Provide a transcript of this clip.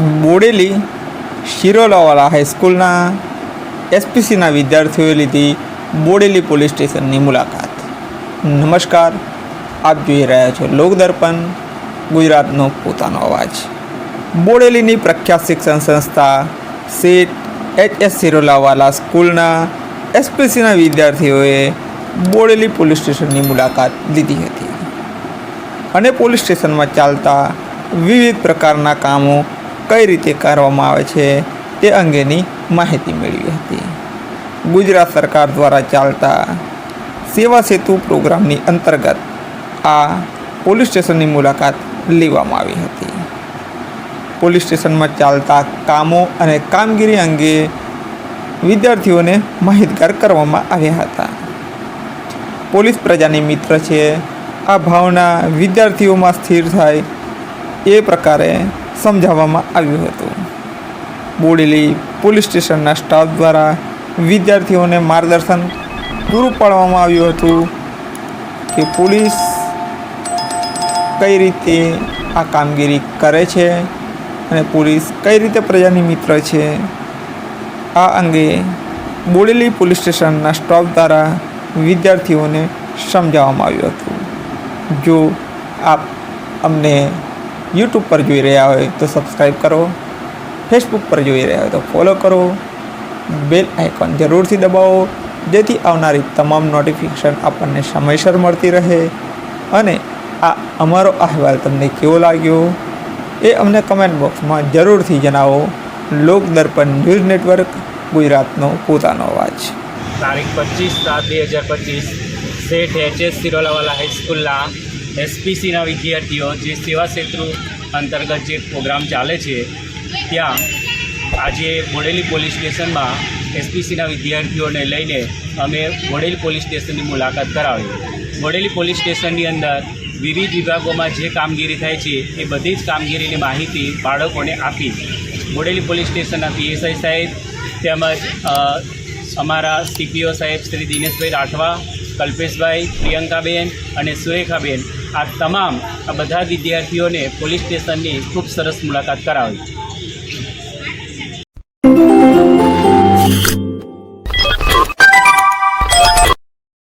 બોડેલી શિરોલાવાલા હાઈસ્કૂલના એસપીસીના વિદ્યાર્થીઓએ લીધી બોડેલી પોલીસ સ્ટેશનની મુલાકાત. નમસ્કાર, આપ જોઈ રહ્યા છો લોકદર્પણ, ગુજરાતનો પોતાનો અવાજ. બોડેલીની પ્રખ્યાત શિક્ષણ સંસ્થા સેટ એચ એસ શિરોલાવાલા સ્કૂલના એસપીસીના વિદ્યાર્થીઓએ બોડેલી પોલીસ સ્ટેશનની મુલાકાત લીધી હતી. અને પોલીસ સ્ટેશનમાં ચાલતા વિવિધ પ્રકારના કામો કઈ રીતે કરવામાં આવે છે તે અંગેની માહિતી મેળવી હતી. ગુજરાત સરકાર દ્વારા ચાલતા સેવા સેતુ પ્રોગ્રામની અંતર્ગત આ પોલીસ સ્ટેશનની મુલાકાત લેવામાં આવી હતી. પોલીસ સ્ટેશનમાં ચાલતા કામો અને કામગીરી અંગે વિદ્યાર્થીઓને માહિતગાર કરવામાં આવ્યા હતા. પોલીસ પ્રજાની મિત્ર છે. આ ભાવના વિદ્યાર્થીઓમાં સ્થિર થાય એ પ્રકારે સમજાવવામાં આવ્યું હતું. બોડેલી પોલીસ સ્ટેશનના સ્ટાફ દ્વારા વિદ્યાર્થીઓને માર્ગદર્શન પૂરું પાડવામાં આવ્યું હતું કે પોલીસ કઈ રીતે આ કામગીરી કરે છે અને પોલીસ કઈ રીતે પ્રજાની મિત્ર છે. આ અંગે બોડેલી પોલીસ સ્ટેશનના સ્ટાફ દ્વારા વિદ્યાર્થીઓને સમજાવવામાં આવ્યું હતું. જો આપ અમને યુટ્યુબ પર જોઈ રહ્યા હોય તો સબસ્ક્રાઈબ કરો. ફેસબુક પર જોઈ રહ્યા હોય તો ફોલો કરો. બેલ આઇકોન જરૂરથી દબાવો, જેથી આવનારી તમામ નોટિફિકેશન આપણને સમયસર મળતી રહે. અને આ અમારો અહેવાલ તમને કેવો લાગ્યો એ અમને કમેન્ટ બોક્સમાં જરૂરથી જણાવો. લોક દર્પણ ન્યૂઝ નેટવર્ક, ગુજરાતનો પોતાનો અવાજ. તારીખ પચીસ સાત બે હજાર પચીસ, શેઠ એચએસ સિરોલાવાલા હાઈસ્કૂલના એસપીસીના વિદ્યાર્થીઓ જે સેવા સેતુ અંતર્ગત જે પ્રોગ્રામ ચાલે છે, ત્યાં આજે બોડેલી પોલીસ સ્ટેશનમાં એસપીસીના વિદ્યાર્થીઓને લઈને અમે બોડેલી પોલીસ સ્ટેશનની મુલાકાત કરાવી. બોડેલી પોલીસ સ્ટેશનની અંદર વિવિધ વિભાગોમાં જે કામગીરી થાય છે, એ બધી જ કામગીરીની માહિતી બાળકોને આપી. બોડેલી પોલીસ સ્ટેશનના પીએસઆઈ સાહેબ તેમજ અમારા સીપીઓ સાહેબ શ્રી દિનેશભાઈ રાઠવા, કલ્પેશભાઈ, પ્રિયંકાબેન અને સુરેખાબેન આ તમામ આ બધા વિદ્યાર્થીઓને પોલીસ સ્ટેશનની ખૂબ સરસ મુલાકાત કરાવી.